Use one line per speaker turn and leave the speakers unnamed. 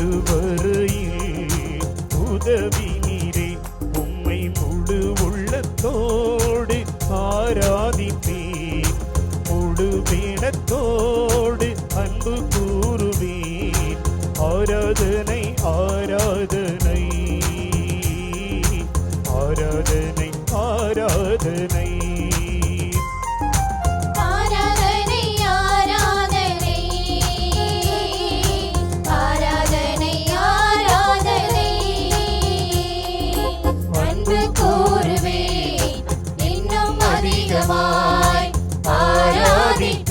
நெடுவரையில் உதவி நீரே உம்மை முழு உள்ளத்தோடு ஆராதித்தே முழு பீடத்தோடு அன்பு கூறுவீர். ஆராதனை ஆராதனை ஆராதனை ஆராதனை.
Daddy.